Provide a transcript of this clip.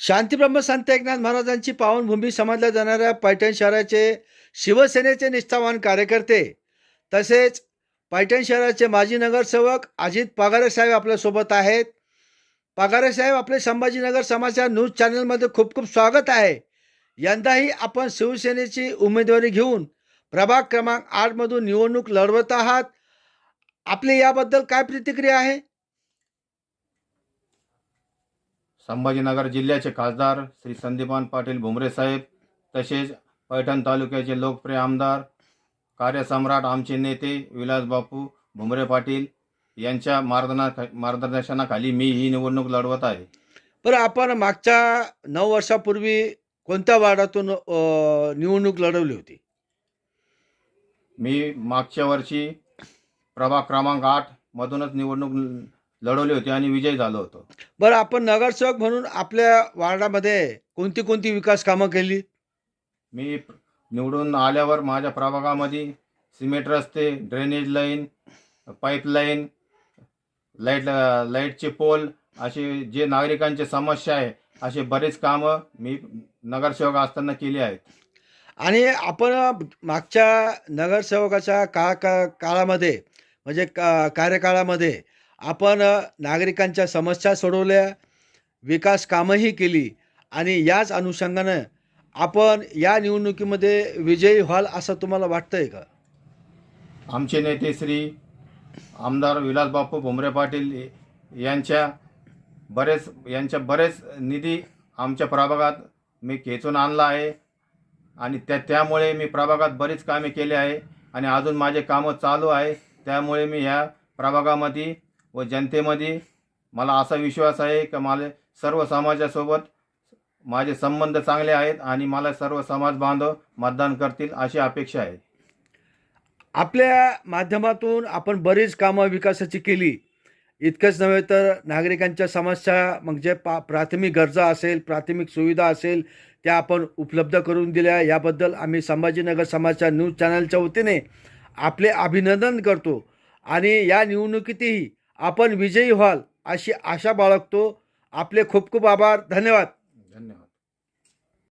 शांतीब्रह्म संत एकनाथ महाराजांची पावनभूमी समजल्या जाणाऱ्या पैठण शहराचे शिवसेनेचे निष्ठावान कार्यकर्ते तसेच पैठण शहराचे माजी नगरसेवक अजित पागारे साहेब आपल्यासोबत आहेत. पागारे साहेब आपले संभाजीनगर समाचार न्यूज चॅनलमध्ये खूप खूप स्वागत आहे. यंदाही आपण शिवसेनेची उमेदवारी घेऊन प्रभाग क्रमांक आठमधून निवडणूक लढवत आहात. आपली याबद्दल काय प्रतिक्रिया आहे? संभाजीनगर जिल्ह्याचे खासदार श्री संदीपान पाटील भुमरे साहेब तसेच पैठण तालुक्याचे लोकप्रिय आमदार कार्यसम्राट आमचे नेते विलास बापू भुमरे पाटील यांच्या मार्गदना मार्गदर्शनाखाली मी ही निवडणूक लढवत आहे. बरं आपण मागच्या नऊ वर्षापूर्वी कोणत्या वार्डातून निवडणूक लढवली होती? मी मागच्या वर्षी प्रभाग क्रमांक आठ मधूनच निवडणूक लढवली होती आणि विजयी झालो होतो. बरं आपण नगरसेवक म्हणून आपल्या वार्डामध्ये कोणती कोणती विकास कामं केली? मी निवडून आल्यावर माझ्या प्रभागामध्ये सिमेंट रस्ते ड्रेनेज लाईन पाईपलाईन लाइट लाईटचे पोल असे जे नागरिकांचे समस्या आहे असे बरेच कामं मी नगरसेवक असताना केली आहेत. आणि आपण मागच्या नगरसेवकाच्या काळ का काळामध्ये म्हणजे का कार्यकाळामध्ये आपण नागरिकांच्या समस्या सोडवल्या विकास कामंही केली आणि याच अनुषंगानं आपण या निवडणुकीमध्ये विजयी व्हाल असं तुम्हाला वाटतंय का? आमचे नेते श्री आमदार विलास बापू भुमरे पाटील यांच्या बरेच यांच्या बरेच निधी आमच्या प्रभागात मी खेचून आणला आहे आणि त्या त्यामुळे मी प्रभागात बरीच कामे केली आहे आणि अजून माझे कामं चालू आहे. त्यामुळे मी ह्या प्रभागामध्ये व जनतेमध्ये मला असा विश्वास आहे की मला सर्व समाजासोबत माझे संबंध चांगले आहेत आणि मला सर्व समाज बांधव मतदान करतील अशी अपेक्षा आहे. आपल्या माध्यमातून आपण बरीच कामं विकासाची केली. इतकंच नव्हे तर नागरिकांच्या समस्या म्हणजे पा प्राथमिक गरजा असेल प्राथमिक सुविधा असेल त्या आपण उपलब्ध करून दिल्या. याबद्दल आम्ही संभाजीनगर समाजच्या न्यूज चॅनलच्या वतीने आपले अभिनंदन करतो. आणि या निवडणुकीतही आपण विजयी व्हाल अशी आशा बाळगतो. आपले खूप खूप आभार. धन्यवाद.